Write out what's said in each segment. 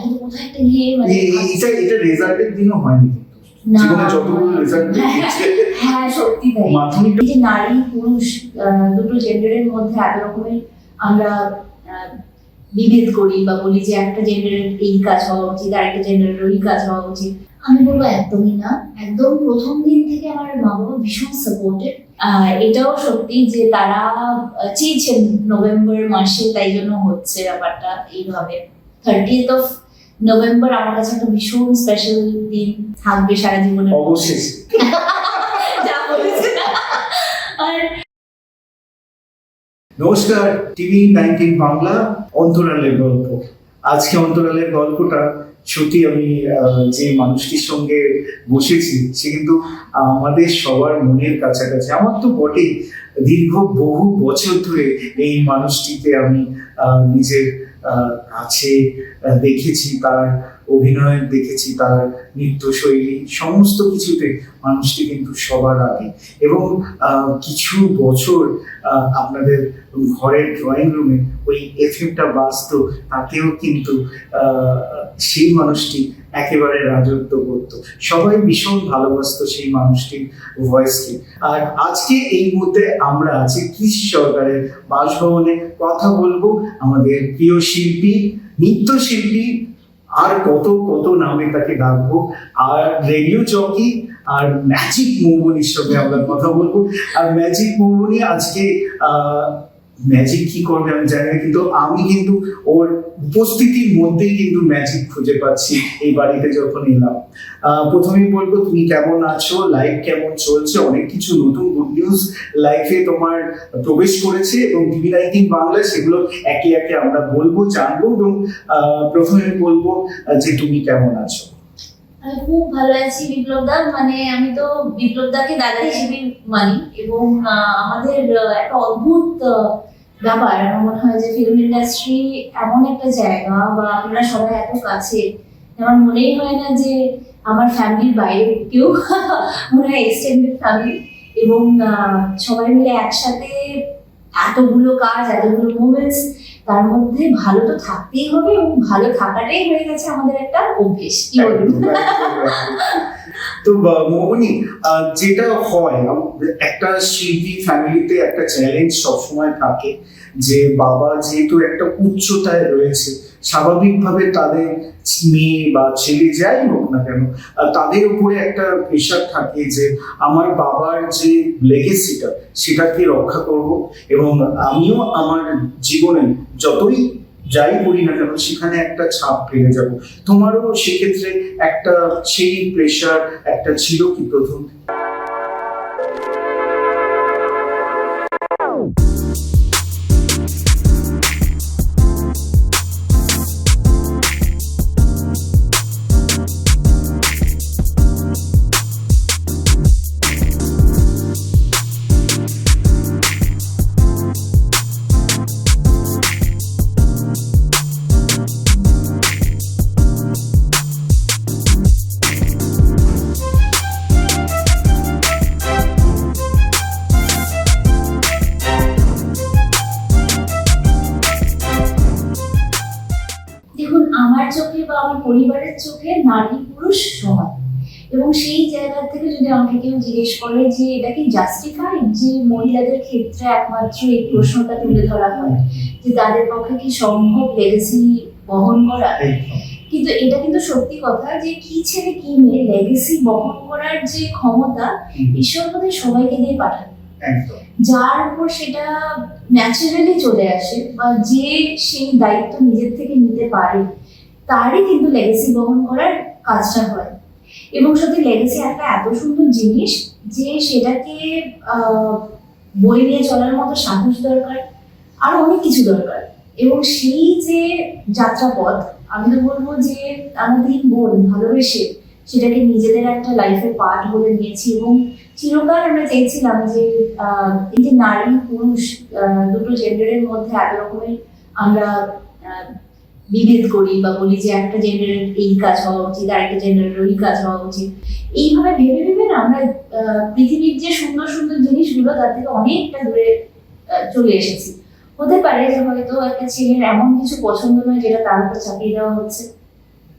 কিন্তু কোথাও একটা গিয়ে মানে এটা এটা রেজাল্টের দিনও হয়নি হ্যাঁ সত্যি তাই। এই যে নারী পুরুষ দুটো জেন্ডারের মধ্যে এত রকমের আমরা বিভেদ করি বা বলি যে একটা জেন্ডারের এই কাজ হওয়া উচিত আরেকটা জেন্ডারের ওই কাজ হওয়া উচিত। আমি বলব একদমই না। একদম প্রথম দিন থেকে আমার মা বাবা ভীষণ সাপোর্টেড এটাও সত্যি যে তারা চেয়েছেন নভেম্বর মাসে তাই জন্য হচ্ছে ব্যাপারটা এইভাবে। থার্টিয়েথ অফ নভেম্বর আমার কাছে একটা ভীষণ স্পেশাল দিন থাকবে সারা মধ্যে। অবশেষে যা বলেছে। আর নমস্কার টিভি নাইনটিন বাংলা অন্তরালের গল্প। আজকে অন্তরালের গল্পটা সত্যি আমি যে মানুষটির সঙ্গে বসেছি সে কিন্তু আমাদের সবার মনের কাছাকাছি। আমার তো বটেই দীর্ঘ বহু বছর ধরে এই মানুষটিকে আমি নিজের আহ, কাছে দেখেছি তার অভিনয় দেখেছি তার নৃত্যশৈলী সমস্ত কিছুতে মানুষটি কিন্তু সবার আগে। এবং কিছু বছর আপনাদের ঘরের ড্রয়িং রুমে ওই এফএমটা বাজতো তাতেও কিন্তু সেই মানুষটি একেবারে রাজত্ব করত। সবাই ভীষণ ভালোবাসতো সেই মানুষটির ভয়েসকে আর আজকে এই মুহূর্তে আমরা আছি কৃষি সরকারের বাসভবনে। কথা বলব আমাদের প্রিয় শিল্পী নৃত্যশিল্পী আর কত কত নামে তাকে ডাকবো। আর রেডিও চকি আর ম্যাজিক মৌবনির সঙ্গে আমরা কথা বলব। আর ম্যাজিক মৌবনি আজকে ম্যাজিক কি করবে আমি জানি না, কিন্তু আমি কিন্তু ওর উপস্থিতির মধ্যেই কিন্তু ম্যাজিক খুঁজে পাচ্ছি এই বাড়িতে যখন এলাম। প্রথমেই বলব, তুমি কেমন আছো? লাইফ কেমন চলছে? অনেক কিছু নতুন গুড নিউজ লাইফে তোমার প্রবেশ করেছে এবং টিভি নাইনটিন বাংলা সেগুলো একে একে আমরা বলব, জানব এবং প্রথমে বলব যে তুমি কেমন আছো? আমি খুব ভালো আছি বিপ্লব দা। মানে আমি তো বিপ্লব দাকে দাদা হিসেবে মানি এবং আমাদের একটা অদ্ভুত ব্যাপার আমার মনে হয় যে ফিল্ম ইন্ডাস্ট্রি এমন একটা জায়গা বা আপনারা সবাই এত কাছে আমার মনেই হয় না যে আমার ফ্যামিলির বাইরে কেউ মনে হয় এক্সটেন্ডেড ফ্যামিলি এবং সবাই মিলে একসাথে এতগুলো কাজ এতগুলো মুভমেন্টস তার মধ্যে ভালো তো থাকতেই হবে এবং ভালো থাকাটাই হয়ে গেছে আমাদের একটা অভ্যেস কি বলুন। তো মোহনী যেটা হয় একটা শিল্পী ফ্যামিলিতে একটা চ্যালেঞ্জ সবসময় থাকে যে বাবা যেহেতু একটা উচ্চতায় রয়েছে, স্বাভাবিকভাবে তাদের মেয়ে বা ছেলে যাই হোক না কেন তাদের উপরে একটা প্রেশার থাকে যে আমার বাবার যে লেগেসিটা সেটাকে রক্ষা করব এবং আমিও আমার জীবনে যতই যাই করি না কেন, সেখানে একটা ছাপ ফেলে যাব। তোমারও সেক্ষেত্রে একটা সেই প্রেশার একটা ছিল কি প্রথম? এবং সেই জায়গা থেকে যদি আমাকে কেউ জিজ্ঞেস করে যে এটা কি জাস্টিফাইড যে মহিলাদের ক্ষেত্রে একমাত্র এই প্রশ্নটা তুলে ধরা হয় যে তাদের পক্ষে কি সম্ভব লেগেসি বহন করা? কিন্তু এটা কিন্তু সত্যি কথা যে কি ছেলে কি মেয়ে লেগেসি বহন করার যে ক্ষমতা ঈশ্বর বোধহয় সবাইকে দিয়ে পাঠান যার উপর সেটা ন্যাচারালি চলে আসে বা যে সেই দায়িত্ব নিজের থেকে নিতে পারে তারই কিন্তু লেগেসি বহন করার কাজটা হয়। এবং সত্যি লেগেসি একটা এত সুন্দর জিনিস যে সেটাকে বই নিয়ে চলার মতো সাহস দরকার, আরও অনেক কিছু দরকার। এবং সেই যে যাত্রাপথ, আমি তো বলব যে আমরা তিন বোন ভালোবেসে সেটাকে নিজেদের একটা লাইফের পার্ট বলে নিয়েছি এবং চিরকাল আমরা চেয়েছিলাম যে এই যে নারী পুরুষ দুটো জেন্ডারের মধ্যে এত রকমের আমরা বিভেদ করি বা বলি যে একটা জেন্ডারের এই কাজ হওয়া উচিত, আরেকটা জেন্ডারের ওই কাজ হওয়া উচিত। এইভাবে ভেবে ভেবে না আমরা পৃথিবীর যে সুন্দর সুন্দর জিনিসগুলো তার থেকে অনেকটা দূরে চলে এসেছি। হতে পারে যে হয়তো একটা ছেলের এমন কিছু পছন্দ নয় যেটা তার উপর চাপিয়ে দেওয়া হচ্ছে,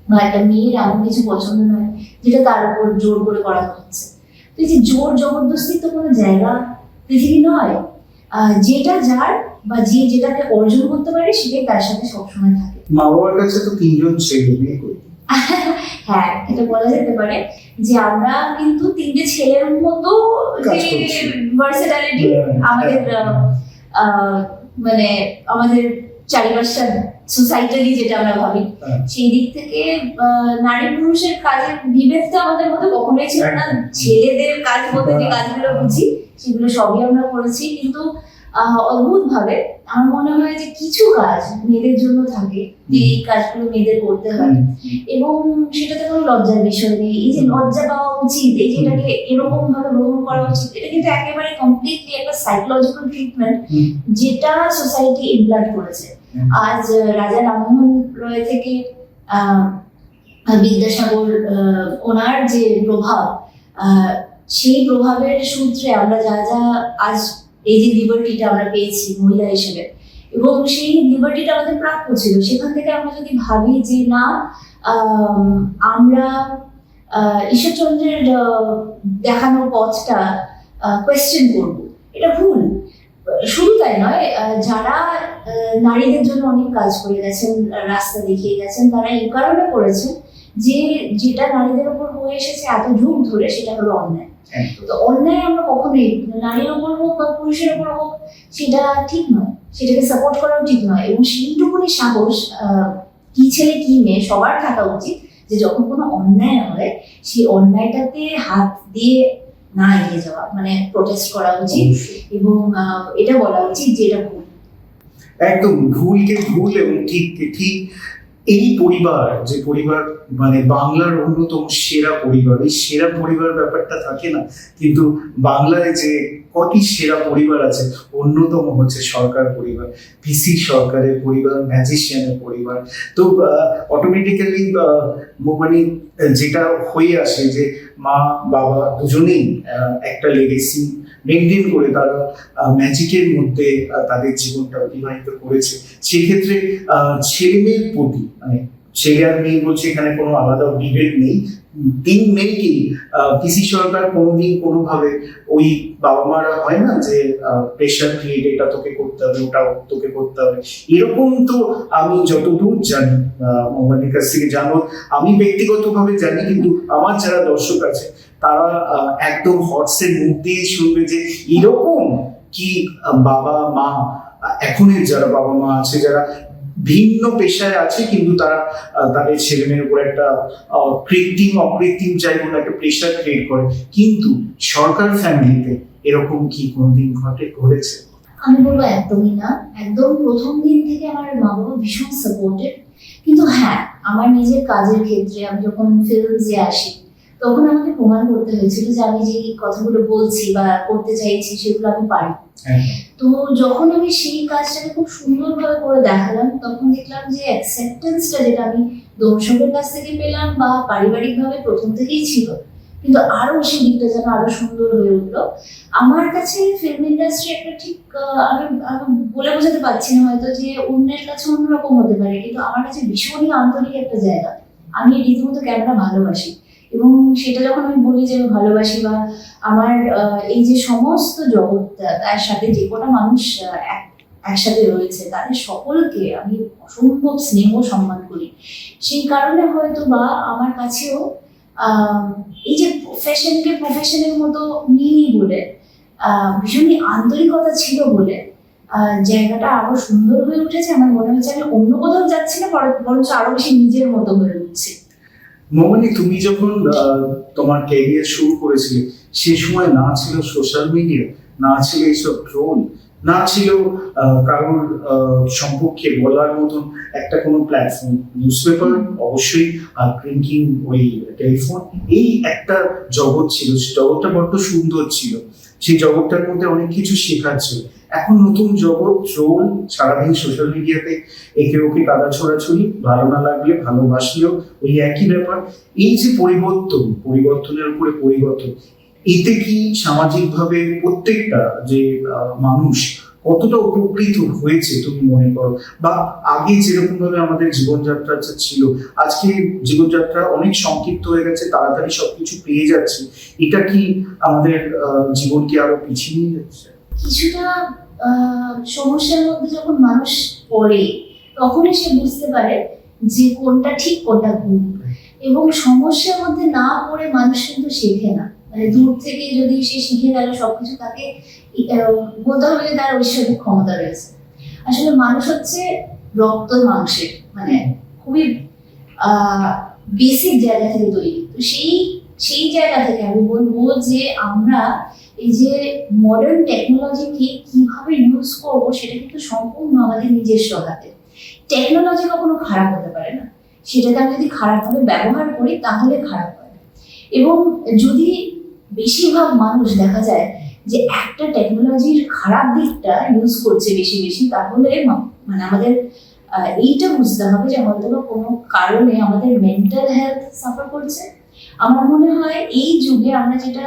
বা একটা মেয়ের এমন কিছু পছন্দ নয় যেটা তার উপর জোর করে করানো হচ্ছে। তো এই যে জোর জবরদস্তির তো কোনো জায়গা পৃথিবী নয়। যেটা যার বা যে যেটাকে অর্জন করতে পারে সেটাই তার সাথে সবসময় থাকে। মা বাবার কাছে তো তিনজন ছেলে মেয়ে? হ্যাঁ এটা বলা যেতে পারে যে আমরা কিন্তু তিনটে ছেলের মতো। ভার্সিটালিটি হ্যাঁ, আমাদের আহ, আহ, মানে আমাদের চারিপাশটা সোসাইটারি যেটা আমরা ভাবি হ্যাঁ। সেই দিক থেকে আহ, নারী পুরুষের কাজের বিভেদটা আমাদের মধ্যে কখনোই ছিল না ছেলেদের কাজ বলতে যে কাজগুলো বুঝি সেগুলো সবই আমরা করেছি কিন্তু অদ্ভুত ভাবে আমার মনে হয় যে কিছু কাজ মেয়েদের জন্য থাকে যে এই কাজগুলো মেয়েদের করতে হয়। এবং সেটাতে কোনো লজ্জার বিষয় নেই। এই যে লজ্জা পাওয়া উচিত এই যে এটাকে এরকম ভাবে গ্রহণ করা উচিত এটা কিন্তু একেবারে কমপ্লিটলি একটা সাইকোলজিক্যাল ট্রিটমেন্ট যেটা সোসাইটি ইমপ্লান্ট করেছে। আজ রাজা রামমোহন রয় থেকে আহ, বিদ্যাসাগর ওনার যে প্রভাব সেই প্রভাবের সূত্রে আমরা যা যা আজ এই যে লিবার্টিটা আমরা পেয়েছি মহিলা হিসেবে। এবং সেই লিবার্টিটা আমাদের প্রাপ্য ছিল। সেখান থেকে আমরা যদি ভাবি যে না আমরা ঈশ্বরচন্দ্রের দেখানো পথটা কোয়েশ্চেন করব। এটা ভুল। শুধু তাই নয় যারা নারীদের জন্য অনেক কাজ করে গেছেন, রাস্তা দেখিয়ে গেছেন, তারা এই কারণে করেছেন যে যেটা নারীদের উপর হয়ে এসেছে এত যুগ ধরে, সেটা হলো অন্যায়। তো অন্যায় আমরা কখনোই নারীর ওপর হোক বা পুরুষের ওপর হোক সেটা ঠিক নয়। সেটাকে সাপোর্ট করাও ঠিক নয়। এবং সেইটুকুনি সাহস কি ছেলে কি মেয়ে সবার থাকা উচিত যে যখন কোনো অন্যায় হয় সেই অন্যায়টাতে হাত দিয়ে না এগিয়ে যাওয়া মানে প্রোটেস্ট করা উচিত এবং এটা বলা উচিত যে এটা ভুল। একদম ভুলকে ভুল এবং ঠিককে ঠিক এই পরিবার, যে পরিবার মানে বাংলার অন্যতম সেরা পরিবার, এই সেরা পরিবার ব্যাপারটা থাকে না, কিন্তু বাংলায় যে কটি সেরা পরিবার আছে, অন্যতম হচ্ছে সরকার পরিবার পিসি সরকারের পরিবার ম্যাজিশিয়ানের পরিবার। তো অটোমেটিক্যালি মানে যেটা হয়ে আসে যে মা, বাবা দুজনেই একটা লেগেসি মেনটেন করে তারা ম্যাজিকের মধ্যে তাদের জীবনটা অতিবাহিত করেছে। সেক্ষেত্রে ছেলে মেয়ের প্রতি মানে ছেলে আর মেয়ে বলছে, এখানে কোনো আলাদা ডিবেট নেই। তিন মেয়েকেই পিসি সরকার কোনোদিন কোনোভাবে ওই বাবা মারা হয় না যে প্রেশার ক্রিয়েট এটা তোকে করতে হবে ওটা তোকে করতে হবে। এরকম তো আমি যতদূর জানি মোহাম্মদের কাছ থেকে জানো আমি ব্যক্তিগতভাবে জানি, কিন্তু আমার যারা দর্শক আছে, তারা একদম হটসের মুখ দিয়ে শুনবে যে এরকম কি বাবা মা এখনের যারা বাবা মা আছে, যারা ভিন্ন পেশায় আছে, কিন্তু তারা তাদের ছেলে মেয়ের উপর একটা কৃত্রিম, অকৃত্রিম যাই কোনো একটা প্রেশার ক্রিয়েট করে। কিন্তু সরকার ফ্যামিলিতে এরকম কি কোনোদিন ঘটে, ঘটেছে? আমি বলব একদমই না। একদম প্রথম দিন থেকে আমার মা বাবা ভীষণ সাপোর্টেড কিন্তু হ্যাঁ আমার নিজের কাজের ক্ষেত্রে আমি যখন ফিল্মসে আসি তখন আমাকে প্রমাণ করতে হয়েছিল যে আমি যে কথাগুলো বলছি বা করতে চাইছি সেগুলো আমি পারি। তো যখন আমি সেই কাজটাকে খুব সুন্দরভাবে করে দেখালাম তখন দেখলাম যে অ্যাকসেপ্টেন্সটা যেটা আমি দর্শকের কাছ থেকে পেলাম বা পারিবারিকভাবে প্রথম থেকেই ছিল কিন্তু আরও সেই দিকটা যেন আরও সুন্দর হয়ে উঠল। আমার কাছে ফিল্ম ইন্ডাস্ট্রি একটা ঠিক আমি বলে বোঝাতে পারছি না হয়তো যে অন্যের কাছে অন্যরকম হতে পারে কিন্তু আমার কাছে ভীষণই আন্তরিক একটা জায়গা। আমি রীতিমতো ক্যামেরা ভালোবাসি। এবং সেটা যখন আমি বলি যে আমি ভালোবাসি বা আমার এই যে সমস্ত জগৎ তার সাথে যে কটা মানুষ এক- একসাথে রয়েছে, তাদের সকলকে আমি অসম্ভব স্নেহ সম্মান করি। সেই কারণে হয়তো বা আমার কাছেও এই যে প্রফেশনকে প্রফেশনের মতো নিই বলে ভীষণই আন্তরিকতা ছিল বলে জায়গাটা আরও সুন্দর হয়ে উঠেছে। আমার মনে হচ্ছে আমি অন্য কোথাও যাচ্ছি না বরং- বরঞ্চ আরও বেশি নিজের মতো হয়ে উঠছে। মোমানি, তুমি যখন তোমার ক্যারিয়ার শুরু করেছিলে, সে সময় না ছিল সোশ্যাল মিডিয়া না ছিল এইসব ট্রোল না ছিল কারোর সম্পর্কে বলার মতন একটা কোনো প্ল্যাটফর্ম নিউজ পেপার অবশ্যই, আর প্রিন্টিং ওই টেলিফোন এই একটা জগৎ ছিল। সে জগৎটা বড্ড সুন্দর ছিল। সেই জগৎটার মধ্যে অনেক কিছু শেখার ছিল। এখন নতুন জগৎ ট্রোল সারাদিন সোশ্যাল মিডিয়াতে একে ওকে কাদা ছোড়াছুড়ি, ভালো না লাগলে ভালোবাসলেও ওই একই ব্যাপার। এই যে পরিবর্তন, পরিবর্তনের উপরে পরিবর্তন, এতে কি সামাজিকভাবে প্রত্যেকটা যে মানুষ কতটা উপকৃত হয়েছে তুমি মনে করো? বা আগে যেরকম ভাবে আমাদের জীবনযাত্রাটা ছিল, আজকে জীবনযাত্রা অনেক সংক্ষিপ্ত হয়ে গেছে, তাড়াতাড়ি সবকিছু পেয়ে যাচ্ছে, এটা কি আমাদের জীবনকে আরও পিছিয়ে নিয়ে যাচ্ছে? কিছুটা সমস্যার মধ্যে যখন মানুষ পড়ে, তখনই সে বুঝতে পারে যে কোনটা ঠিক, কোনটা ভুল। এবং সমস্যার মধ্যে না পড়ে মানুষ কিন্তু শেখে না। মানে দূর থেকে যদি সে শিখে গেল, সবকিছু তাকে বলতে হবে যে তার ঐশ্বরিক ক্ষমতা রয়েছে। আসলে মানুষ হচ্ছে রক্ত মাংসের মানে খুবই বেসিক জায়গা থেকে তৈরি। তো সেই সেই জায়গা থেকে আমি বলব যে আমরা এই যে মডার্ন টেকনোলজিকে কীভাবে ইউজ করব সেটা কিন্তু সম্পূর্ণ আমাদের নিজস্ব হাতে। টেকনোলজি কখনো খারাপ হতে পারে না। সেটাকে আমি যদি খারাপভাবে ব্যবহার করি, তাহলে খারাপ হয় এবং যদি বেশিরভাগ মানুষ দেখা যায় যে একটা টেকনোলজির খারাপ দিকটা ইউজ করছে বেশি বেশি, তাহলে মানে আমাদের এইটা বুঝতে হবে যে হয়তো কোনো কারণে আমাদের মেন্টাল হেলথ সাফার করছে। আমার মনে হয় এই যুগে আমরা যেটা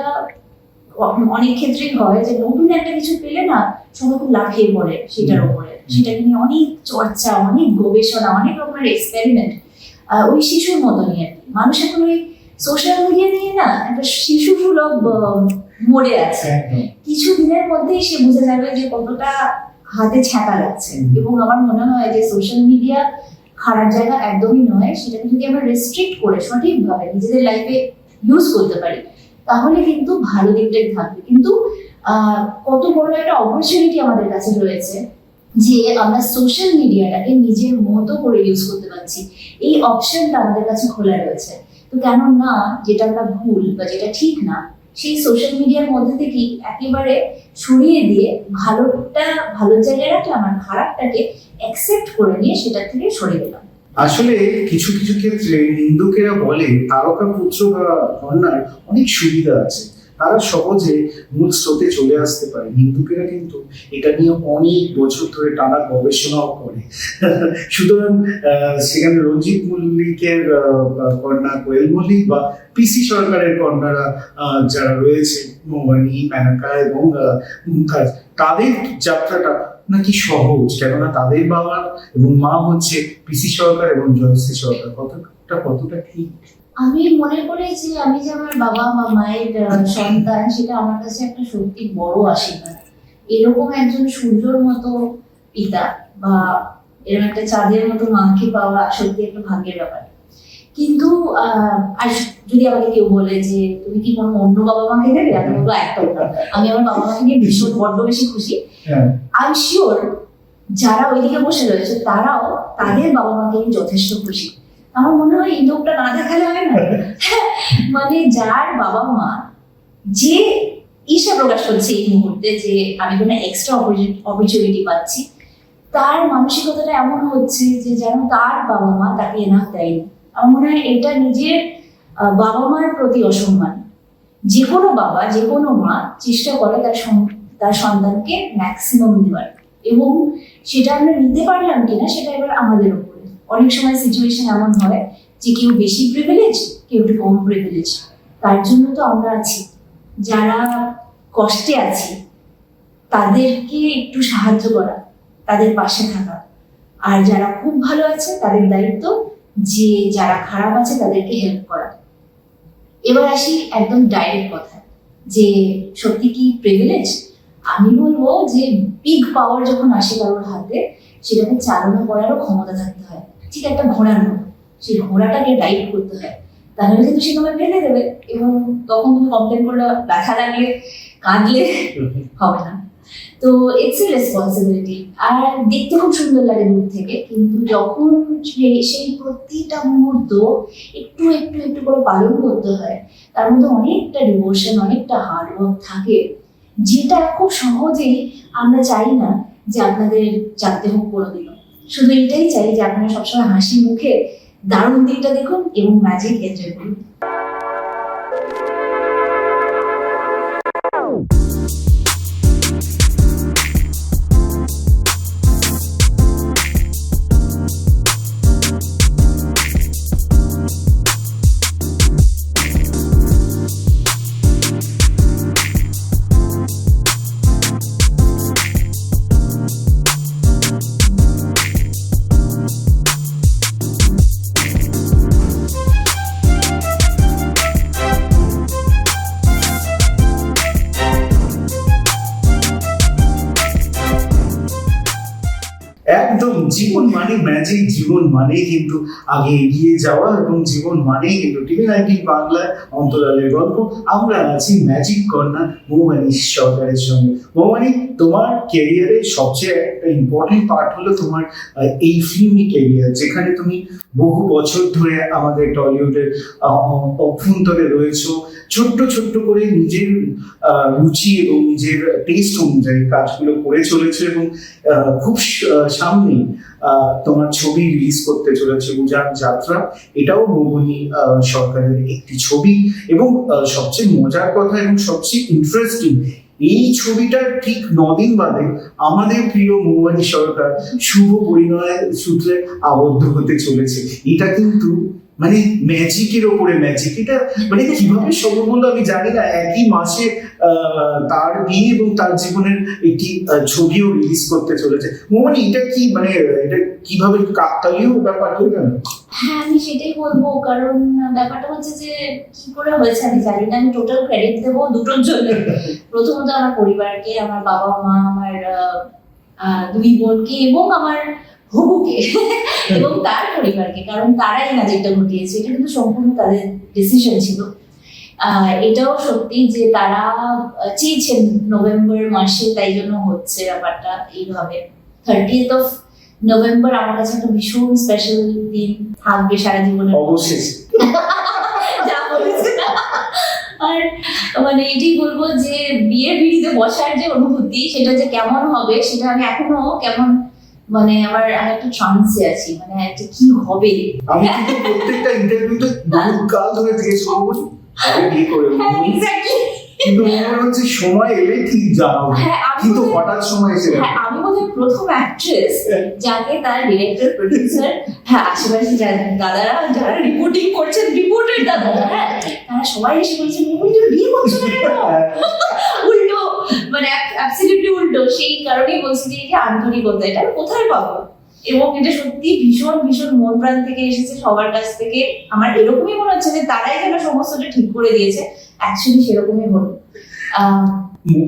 অনেক ক্ষেত্রেই হয় যে নতুন একটা কিছু পেলে না সবাই খুব লাফিয়ে পড়ে সেটার উপরে সেটাকে নিয়ে অনেক চর্চা অনেক গবেষণা অনেক রকমের এক্সপেরিমেন্ট ওই শিশুর মতনই আর কি মানুষ এখন ওই সোশ্যাল মিডিয়া নিয়ে না একটা শিশু সুলভ মরে আছে। কিছু দিনের মধ্যেই সে বুঝে যাবে যে কতটা হাতে ছ্যাঁকা লাগছে। এবং আমার মনে হয় যে সোশ্যাল মিডিয়া খারাপ জায়গা একদমই নয়, সেটাকে যদি আমরা রেস্ট্রিক্ট করে সঠিকভাবে নিজেদের লাইফে ইউজ করতে পারি, তাহলে কিন্তু ভালো দিকটাই থাকবে। কিন্তু কত বড় একটা অপরচুনিটি আমাদের কাছে রয়েছে যে আমরা সোশ্যাল মিডিয়াটাকে নিজের মতো করে ইউজ করতে পারছি। এই অপশনটা আমাদের কাছে খোলা রয়েছে। তো কেন না যেটা আমরা ভুল বা যেটা ঠিক না সেই সোশ্যাল মিডিয়ার মধ্যে থেকে একেবারে ছড়িয়ে দিয়ে ভালোটা, ভালো জায়গায় রাখলাম আর খারাপটাকে অ্যাকসেপ্ট করে নিয়ে সেটা থেকে সরে গেলাম। আসলে কিছু কিছু ক্ষেত্রে হিন্দুকেরা বলে তারকা, পুত্র বা কন্যার অনেক সুবিধা আছে। তারা সহজে মূল স্রোতে চলে আসতে পারে। নিন্দুকেরা কিন্তু এটা নিয়ে অনেক বছর ধরে টানা গবেষণাও করে। সুতরাং সেখানে রঞ্জিত মল্লিকের কন্যা কোয়েল মল্লিক বা পিসি সরকারের কন্যারা যারা রয়েছে মৌবানি মেনকা এবং মুমতাজ, তাদের যাত্রাটা নাকি সহজ? কেননা তাদের বাবা এবং মা হচ্ছে পিসি সরকার এবং জয়শ্রী সরকার। কতটা কতটা ঠিক? আমি মনে করি যে আমি যে আমার বাবা বা মায়ের সন্তান সেটা আমার কাছে একটা সত্যি বড় আশীর্বাদ। এরকম একজন সূর্যর মতো পিতা বা এরকম একটা চাঁদের মতো মাকে পাওয়া সত্যি একটা ভাগ্যের ব্যাপার। কিন্তু আহ, আর যদি আমাকে কেউ বলে যে তুমি কি কোনো অন্য বাবা মাকে দেবে? আমি বলব একদম না। আমি আমার বাবা মাকে নিয়ে ভীষণ বড্ড বেশি খুশি। হ্যাঁ। আই শিওর যারা ওইদিকে বসে রয়েছে তারাও তাদের বাবা মাকে নিয়ে যথেষ্ট খুশি। আমার মনে হয় এই লোকটা না দেখালে হয় না। মানে যার বাবা মা যে ঈশা প্রকাশ করছে এই মুহূর্তে যে আমি কোনো এক্সট্রা অপরচুনিটি পাচ্ছি, তার মানসিকতাটা এমন হচ্ছে যে যেন তার বাবা মা তাকে এনাফ দেয়নি। আমার মনে হয় এটা নিজের বাবা মার প্রতি অসম্মান। যে কোনো বাবা, যে কোনো মা চেষ্টা করে তার তার সন্তানকে ম্যাক্সিমাম দেওয়ার। এবং সেটা আমরা নিতে পারলাম কিনা সেটা এবার আমাদের উপরে অনেক সময় সিচুয়েশন এমন হয় যে কেউ বেশি প্রিভিলেজ কেউ একটু কম প্রিভিলেজ তার জন্য তো আমরা আছি। যারা কষ্টে আছি, তাদেরকে একটু সাহায্য করা, তাদের পাশে থাকা। আর যারা খুব ভালো আছে, তাদের দায়িত্ব যে যারা খারাপ আছে, তাদেরকে হেল্প করা। এবার আসি একদম ডাইরেক্ট কথা যে সত্যি কি প্রিভিলেজ আমি বলব যে বিগ পাওয়ার যখন আসে কারোর হাতে, সেটাকে চালনা করারও ক্ষমতা থাকতে হয়। ঠিক একটা ঘোড়ার মতো সেই ঘোড়াটাকে রাইড করতে হয় তাহলে কিন্তু সে তোমায় ফেলে দেবে এবং তখন তুমি কমপ্লেন করলে ব্যথা লাগলে, কাঁদলে হবে না। তো ইটস এ রেসপন্সিবিলিটি আর দেখতে খুব সুন্দর লাগে দূর থেকে। কিন্তু যখন সেই প্রতিটা মুহূর্ত একটু একটু একটু করে পালন করতে হয়, তার মধ্যে অনেকটা ডিভোশন অনেকটা হার্ডওয়ার্ক থাকে, যেটা খুব সহজেই আমরা চাই না যে আপনাদের জানতে হোক কোনোদিন শুধু এটাই চাই যে আপনারা সবসময় হাসি মুখে দারুণ দিকটা দেখুন এবং ম্যাজিক এনজয় করুন। জীবন মানে ম্যাজিক জীবন মানে কিন্তু আগে এগিয়ে যাওয়া এবং জীবন মানেই কিন্তু টিভি নাইনটিন বাংলায় অন্তরালের গল্প। আমরা আছি ম্যাজিক কন্যা মৌমানি সরকারের সঙ্গে। মৌমানি তোমার ক্যারিয়ারের সবচেয়ে একটা ইম্পর্টেন্ট পার্ট হলো তোমার এই ফিল্মি কেরিয়ার যেখানে তুমি বহু বছর ধরে আমাদের টলিউডের অভ্যন্তরে রয়েছো। ছোট্ট ছোট্ট করে নিজের রুচি এবং নিজের টেস্ট অনুযায়ী কাজগুলো করে চলেছে এবং খুব স- আহ, সামনেই আহ, তোমার ছবি রিলিজ করতে চলেছে উজান যাত্রা। এটাও মোহনী সরকারের একটি ছবি এবং সবচেয়ে মজার কথা এবং সবচেয়ে ইন্টারেস্টিং এই ছবিটার ঠিক নদিন বাদে আমাদের প্রিয় মৌমানি সরকার শুভ পরিণয়ের সূত্রে আবদ্ধ হতে চলেছে। এটা কিন্তু মানে ম্যাজিকের ওপরে ম্যাজিক এটা মানে কীভাবে সম্ভব হলো আমি জানি না। একই মাসে তার বিয়ে এবং তার জীবনের একটি ছবিও রিলিজ করতে চলেছে। মোমানি এটা কি মানে এটা কীভাবে কাকতালীয় ব্যাপার হয়ে গেল? হ্যাঁ আমি সেটাই বলব। কারণ ব্যাপারটা হচ্ছে যে কি করে হয়েছে আমি জানি না। আমি টোটাল ক্রেডিট দেবো দুটোর জন্য। প্রথমত আমার পরিবারকে আমার বাবা মা আমার দুই বোনকে এবং আমার হবুকে এবং তার পরিবারকে। কারণ তারাই ম্যাজিকটা ঘটিয়েছে। এটা কিন্তু সম্পূর্ণ তাদের ডিসিশন ছিল। এটাও সত্যি যে তারা চেয়েছেন নভেম্বর মাসে তাই জন্য হচ্ছে ব্যাপারটা এইভাবে। থার্টিয়েথ অফ নভেম্বর আমার কাছে একটা ভীষণ স্পেশাল দিন থাকবে সারা মধ্যে। অবশ্যই। আর মানে এটাই বলব যে বিয়ের পিড়িতে বসার যে অনুভূতি সেটা যে কেমন হবে সেটা আমি এখনও কেমন মানে আমার আমি একটা ট্রান্সে আছি মানে একটা কি হবে। আমি কিন্তু প্রত্যেকটা ইন্টারভিউতে কাল ধরে জিজ্ঞেস করব আরে বিয়ে করে হ্যাঁ এক্স্যাক্টলি কিন্তু মনে হচ্ছে সময় এলে ঠিক জানাব হ্যাঁ আমি কিন্তু বোধহয়- হঠাৎ সময় এসে হ্যাঁ আমি বোধহয় প্রথম অ্যাক্ট্রেস যাকে তার ডিরেক্টর প্রডিউসার হ্যাঁ আশেপাশে যারা দাদারা যারা রিপোর্টিং করছেন রিপোর্টের দাদারা হ্যাঁ তারা সবাই এসে বলছেন "মুকুল, তুমি বিয়ে করছ না কেন? উল্টো মানে অ্যাবসলিউটলি উল্টো। সেই কারণেই বলছি যে আন্তরিকতা এটা কোথায় পাবো? এবং এটা সত্যি ভীষণ ভীষণ মন প্রাণ থেকে এসেছে সবার কাছ থেকে। আমার এরকমই মনে হচ্ছে যে তারাই যেন সমস্তটা ঠিক করে দিয়েছে। অ্যাকচুয়ালি সেরকমই হলো।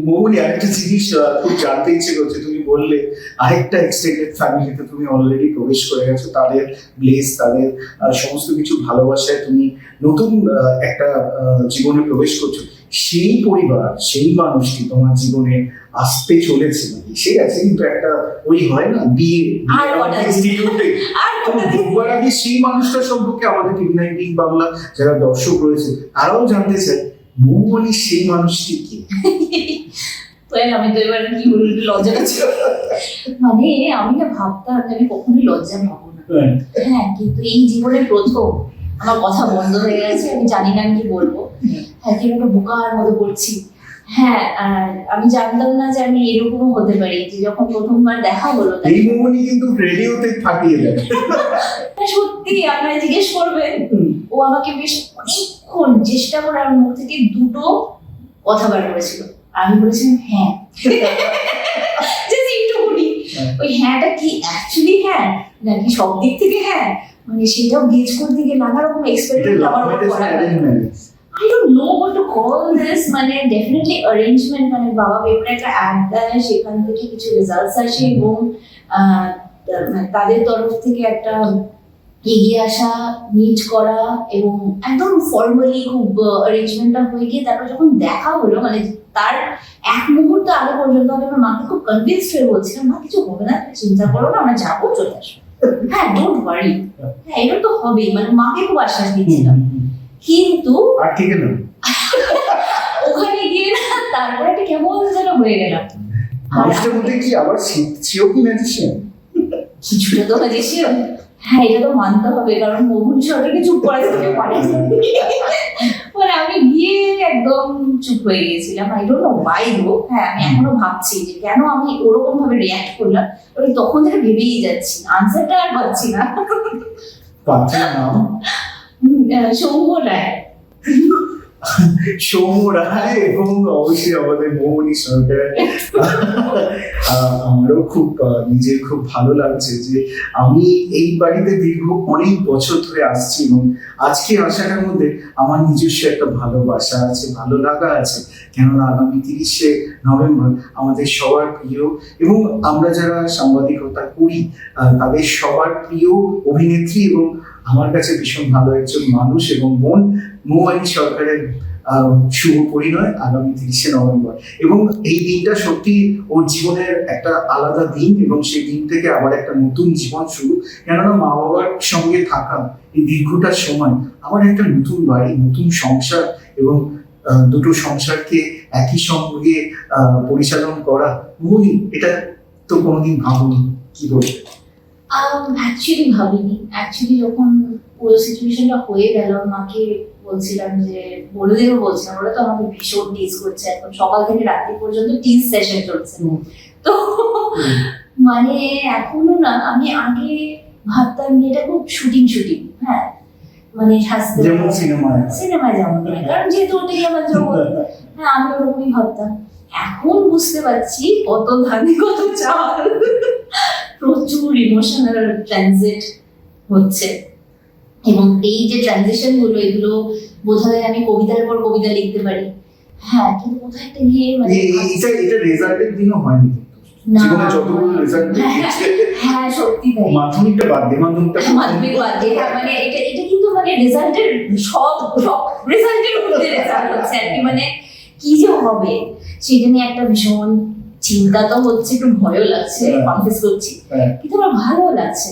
মৌনি আরেকটা জিনিস খুব জানতে ইচ্ছে করছে, তুমি বললে আরেকটা এক্সটেন্ডেড ফ্যামিলিতে তুমি অলরেডি প্রবেশ করে গেছো, তাদের ব্লেস তাদের সমস্ত কিছু ভালোবাসায় তুমি নতুন একটা জীবনে প্রবেশ করছ। সেই পরিবার, সেই মানুষটি তোমার জীবনে আসতে চলেছে সে আছে কিন্তু একটা ওই হয় না বিয়ে আর ইনস্টিটিউটে আর তো ঢোকবার আগে সেই মানুষটা সম্পর্কে আমাদের টিভি নাইনটিন বাংলা যারা দর্শক রয়েছে তারাও জানতে চায় মৌবলি সেই মানুষটি কি? আমি তো এবার কি বলব লজ্জা মানে আমি না ভাবতাম যে আমি কখনোই লজ্জা পাবো না। হ্যাঁ। কিন্তু এই জীবনে প্রথম আমার কথা বন্ধ হয়ে গেছে আমি জানি না আমি কি বলব। হ্যাঁ। কীভাবে বোকার মতো বলছি। হ্যাঁ আর আমি জানতাম না যে আমি এরকমও হতে পারি যে যখন প্রথমবার দেখা হলো এই মৌবনি কিন্তু রেডিওতে ফাটিয়ে দেয়। সত্যি আপনারা জিজ্ঞেস করবেন। ও আমাকে বেশ অনেকক্ষণ চেষ্টা করে আমার মুখ থেকে দুটো কথা বার করেছিল। আমি বলেছিলাম হ্যাঁ। একটুখানি। হ্যাঁ। ওই হ্যাঁটা কি অ্যাকচুয়ালি হ্যাঁ? নাকি সব দিক থেকে হ্যাঁ? মানে সেটাও গেজ করতে গিয়ে নানা রকম এক্সপেরিমেন্ট আমার করা I don't know what to call this মানে ডেফিনেটলি অ্যারেঞ্জমেন্ট মানে বাবা পেপারে একটা অ্যাড দেয় সেখান থেকে কিছু রেজাল্টস আসে এবং মানে তাদের তরফ থেকে একটা এগিয়ে আসা মিট করা এবং একদম ফর্মালি খুব অ্যারেঞ্জমেন্টটা হয়ে গিয়ে তারপর যখন দেখা হলো মানে তার এক মুহূর্ত আগে পর্যন্ত আমি আমার মাকে খুব কনভিন্স হয়ে বলছিলাম মা কিছু হবে না চিন্তা করো না আমরা যাব চলে আসব। হ্যাঁ ডোন্ট ওয়ারি হ্যাঁ এটা তো হবেই মানে মাকে খুব আশ্বাস দিচ্ছিলাম। কিন্তু ওখানে গিয়ে না তারপরে একটা কেমন যেন হয়ে গেলাম কি আবার সেও কি ম্যাজিশিয়ান কিছুটা তো হয়েছে হ্যাঁ এটা তো মানতে হবে কারণ মোহন সরকারকে চুপ করাতে পারে মানে আমি গিয়ে একদম চুপ হয়ে গেছিলাম I don't know why go হ্যাঁ আমি এখনও ভাবছি যে কেন আমি ওরকম ভাবে রিয়াক্ট করলাম ওই তখন থেকে ভেবেই যাচ্ছি আনসারটা আর পাচ্ছি না নাম। সৌম্য রায় সৌম্য রায় এবং অবশ্যই আমাদের মৌমনি সরকার আমারও খুব নিজের খুব ভালো লাগছে যে আমি এই বাড়িতে দীর্ঘ অনেক বছর ধরে আসছি এবং আজকে আসাটার মধ্যে আমার নিজস্ব একটা ভালোবাসা আছে, ভালো লাগা আছে। কেননা আগামী তিরিশে নভেম্বর আমাদের সবার প্রিয় এবং আমরা যারা সাংবাদিকতা করি তাদের সবার প্রিয় অভিনেত্রী এবং আমার কাছে ভীষণ ভালো একজন মানুষ এবং বোন মৌয়ানি সরকারের শুভ পরিণয় আগামী তিরিশে নভেম্বর। এবং এই দিনটা সত্যি ওর জীবনের একটা আলাদা দিন এবং সেই দিন থেকে আবার একটা নতুন জীবন শুরু। কেননা মা বাবার সঙ্গে থাকা এই দীর্ঘটার সময় আবার একটা নতুন বাড়ি, নতুন সংসার এবং দুটো সংসারকে একই সঙ্গে পরিচালন করা। মৌনি এটা তো কোনোদিন ভাবনি কি বলবে? অ্যাকচুয়ালি ভাবিনি। অ্যাকচুয়ালি যখন পুরো সিচুয়েশনটা হয়ে গেল মাকে বলছিলাম যে বলে দেবো বলছিলাম ওরা তো আমাকে ভীষণ টিজ করছে। এখন সকাল থেকে রাত্রি পর্যন্ত টিজ সেশন চলছে। তো মানে এখনও না আমি আগে ভাবতাম এটা খুব শুটিং শুটিং হ্যাঁ? মানে হাসতে যেমন সিনেমায়। সিনেমায় যেমন কারণ যেহেতু ওটাই আমার জগৎ হ্যাঁ আমি ওরকমই ভাবতাম। এখন বুঝতে পারছি কত ধানে কত চাল। প্রচুর ইমোশনাল ট্রানজিট হচ্ছে। এবং এই যে ট্রানজিশনগুলো এগুলো বোঝা যায় আমি কবিতার পর কবিতা লিখতে পারি। হ্যাঁ কিন্তু একটা গিয়ে মানে এটা এটা রেজাল্টের দিনও হয়নি জীবনে যতগুলো রেজাল্ট হ্যাঁ সত্যি তাই। মাধ্যমিকটা বাদ দিয়ে মাধ্যমিকটা মাধ্যমিক বাদ দিয়ে, হ্যাঁ, মানে এটা এটা কিন্তু মানে রেজাল্টের সব সব রেজাল্টের মধ্যে রেজাল্ট হচ্ছে আর কি। মানে কি যে হবে সেটা নিয়ে একটা ভীষণ চিন্তা তো হচ্ছে একটু ভয়ও লাগছে হ্যাঁ। কনফিউজ করছি হ্যাঁ। কিন্তু আমার ভালো লাগছে